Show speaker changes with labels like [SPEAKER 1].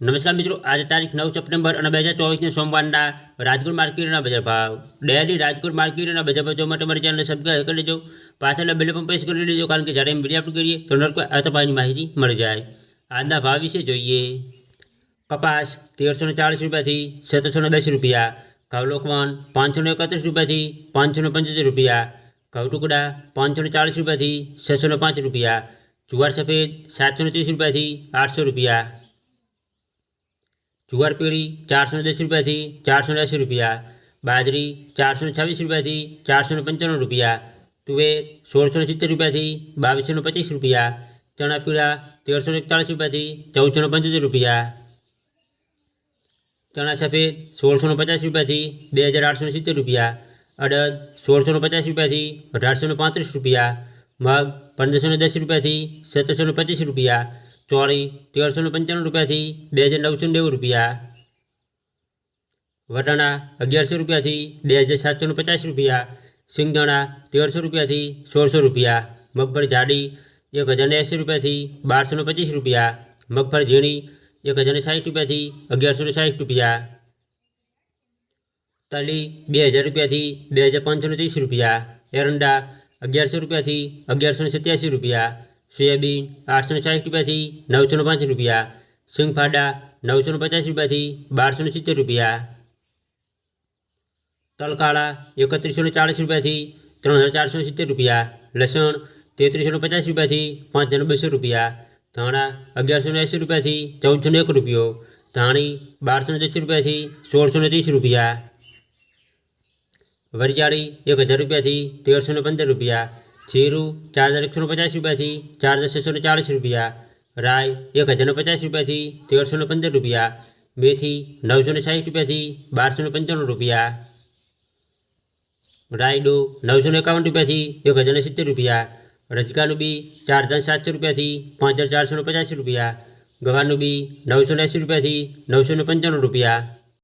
[SPEAKER 1] નમસ્કાર મિત્રો આજે તારીખ નવ સપ્ટેમ્બર અને બે હજાર ચોવીસને સોમવારના રાજકોટ માર્કેટના બજાર ભાવ ડેલી રાજકોટ માર્કેટના બજાર ભાવ જોવા માટે મારી ચેનલને સબસ્ક્રાઈબ કરી લેજો પાછળના બેલ પણ પ્રેસ કરી લેજો કારણ કે જ્યારે એમ વિડીયો અપલોડ કરીએ તો નરકો આ ભાવની માહિતી મળી જાય આજના ભાવ વિશે જોઈએ કપાસ તેરસો ને ચાલીસ રૂપિયાથી સત્તરસો ને દસ રૂપિયા ઘઉં લોકવાન પાંચસો ને એકત્રીસ રૂપિયાથી પાંચસો ને પંચોતેર રૂપિયા ઘઉં ટુકડા પાંચસો ને ચાલીસ રૂપિયાથી છસો ને પાંચ રૂપિયા જુવાર સફેદ સાતસો ને ત્રીસ રૂપિયાથી આઠસો રૂપિયા જુવાર પીળી ચારસો ને દસ રૂપિયાથી ચારસો ને એંસી રૂપિયા બાજરી ચારસો ને છવ્વીસ રૂપિયાથી ચારસો ને પંચાણું રૂપિયા તુવેર સોળસો ને સિત્તેર રૂપિયાથી બાવીસો ને પચીસ રૂપિયા ચણા પીળા તેરસો ને એકતાળીસ રૂપિયાથી ચૌદસો ને પંચોતેર રૂપિયા ચણા સફેદ સોળસો ને પચાસ રૂપિયાથી બે હજાર આઠસો ને સિત્તેર રૂપિયા અડદ સોળસો ને પચાસ રૂપિયાથી અઢારસો ને પાંત્રીસ રૂપિયા મગ પંદરસો ને દસ રૂપિયાથી સત્તરસો ને પચીસ રૂપિયા ચોળી તેરસો ને પંચાણું રૂપિયાથી બે હજાર નવસો ને નેવું રૂપિયા વટાણા અગિયારસો રૂપિયાથી બે હજાર સાતસો ને પચાસ રૂપિયા સિંગદાણા તેરસો રૂપિયાથી સોળસો રૂપિયા મગફળી જાડી એક હજાર ને એંસી રૂપિયાથી બારસો ને પચીસ રૂપિયા મગફળી ઝીણી એક હજાર ને સાઠ રૂપિયાથી અગિયારસો ને સાઠ રૂપિયા તલી બે હજાર રૂપિયાથી બે હજાર પાંચસો ને ત્રીસ રૂપિયા એરંડા અગિયારસો રૂપિયાથી અગિયારસો ને સત્યાસી રૂપિયા સોયાબીન આઠસો ને સાઠ રૂપિયાથી નવસો ને પાંચ રૂપિયા સિંગફાડા નવસો ને પચાસ રૂપિયાથી બારસો ને સિત્તેર રૂપિયા તલકાળા એકત્રીસો ને ચાળીસ રૂપિયાથી ત્રણ હજાર ચારસો ને સિત્તેર રૂપિયા લસણ તેત્રીસો ને પચાસ રૂપિયાથી પાંચ હજાર બસો રૂપિયા ધાણા અગિયારસો ને એંસી રૂપિયાથી ચૌદસો ને એક રૂપિયો ધાણી બારસો ને દસ રૂપિયાથી સોળસો ને ત્રીસ રૂપિયા વરિયાળી એક હજાર રૂપિયાથી તેરસો ને પંદર રૂપિયા જીરું ચાર હજાર એકસો ને પચાસ રૂપિયાથી ચાર હજાર છસો ને ચાળીસ રૂપિયા રાય એક હજાર ને પચાસ રૂપિયાથી તેરસો ને પંદર રૂપિયા મેથી નવસો ને સાઠ રૂપિયાથી બારસો ને પંચાણું રૂપિયા રાયડો નવસો ને એકાવન રૂપિયાથી એક હજાર ને સિત્તેર રૂપિયા રજકાનું બી ચાર હજાર સાતસો રૂપિયાથી પાંચ હજાર ચારસો ને પચાસ રૂપિયા ગવાનું બી નવસો ને એંસી રૂપિયાથી નવસો ને પંચાણું રૂપિયા